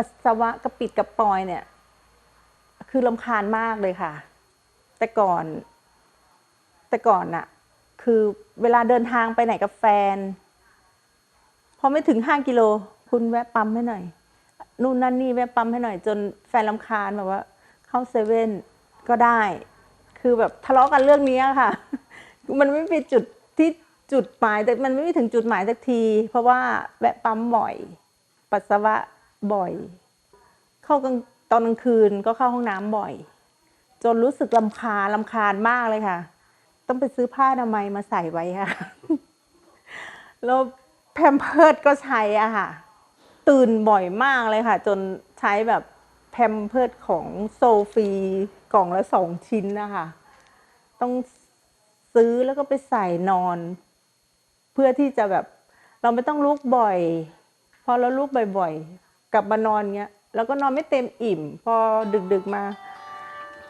ปัสสาวะกระปิดกระปอยเนี่ย คือลำคาญมากเลยค่ะ แต่ก่อน แต่ก่อนน่ะ คือเวลาเดินทางไปไหนกับแฟน พอไม่ถึงห้ากิโล คุณแวะปั๊มให้หน่อย นู่นนั่นนี่แวะปั๊มให้หน่อย จนแฟนลำคาญแบบว่า เข้าเซเว่นก็ได้ คือแบบทะเลาะกันเรื่องนี้ค่ะ มันไม่มีจุดที่จุดหมายแต่มันไม่มีถึงจุดหมายสักที เพราะว่าแวะปั๊มบ่อย ปัสสาวะ บ่อย เข้ากลางตอนกลางคืนก็เข้าห้องน้ำบ่อย จนรู้สึกลำคาลำคาญมากเลยค่ะ ต้องไปซื้อผ้าอนามัยมาใส่ไว้ค่ะแล้วแพมเพิร์ดก็ใช้อะค่ะ ตื่นบ่อยมากเลยค่ะ จนใช้แบบแพมเพิร์ดของโซฟีกล่องละสองชิ้นนะคะ ต้องซื้อแล้วก็ไปใส่นอน เพื่อที่จะแบบเราไม่ต้องลุกบ่อย พอเราลุกบ่อย ๆ กลับมานอนเงี้ยแล้วก็นอนไม่เต็มอิ่ม พอดึกๆมา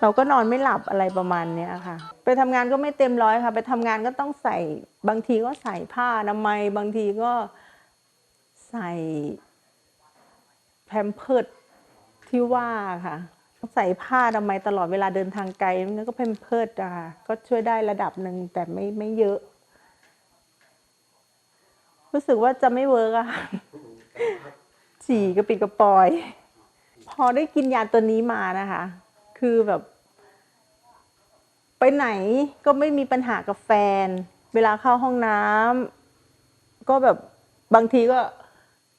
เราก็นอนไม่หลับอะไรประมาณเนี้ยค่ะ ไปทำงานก็ไม่เต็มร้อยค่ะ ไปทำงานก็ต้องใส่บางทีก็ใส่ผ้าอนามัยบางทีก็ใส่แพมเพิร์ดที่ว่าค่ะใส่ผ้าอนามัยตลอดเวลาเดินทางไกลนั่นก็แพมเพิร์ดอะค่ะก็ช่วยได้ระดับหนึ่งแต่ไม่ไม่เยอะ รู้สึกว่าจะไม่เวิร์กอะ ฉี่กระปิดกระปอย พอได้กินยาตัวนี้มานะคะ คือแบบ ไปไหนก็ไม่มีปัญหากับแฟน เวลาเข้าห้องน้ำก็แบบบางทีก็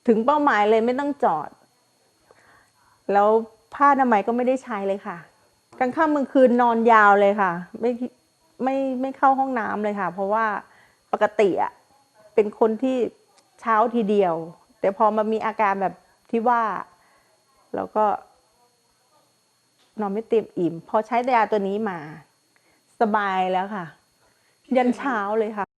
ถึงเป้าหมายเลยไม่ต้องจอด แล้วผ้าอนามัยก็ไม่ได้ใช้เลยค่ะกลางค่ำกลางคืนนอนยาวเลยค่ะ ไม่ไม่ไม่เข้าห้องน้ำเลยค่ะ เพราะว่าปกติอะเป็นคนที่เช้าทีเดียว แต่พอมามีอาการแบบที่ว่าเราก็นอนไม่เต็มอิ่ม พอใช้ยาตัวนี้มา สบายแล้วค่ะ ยันเช้าเลยค่ะ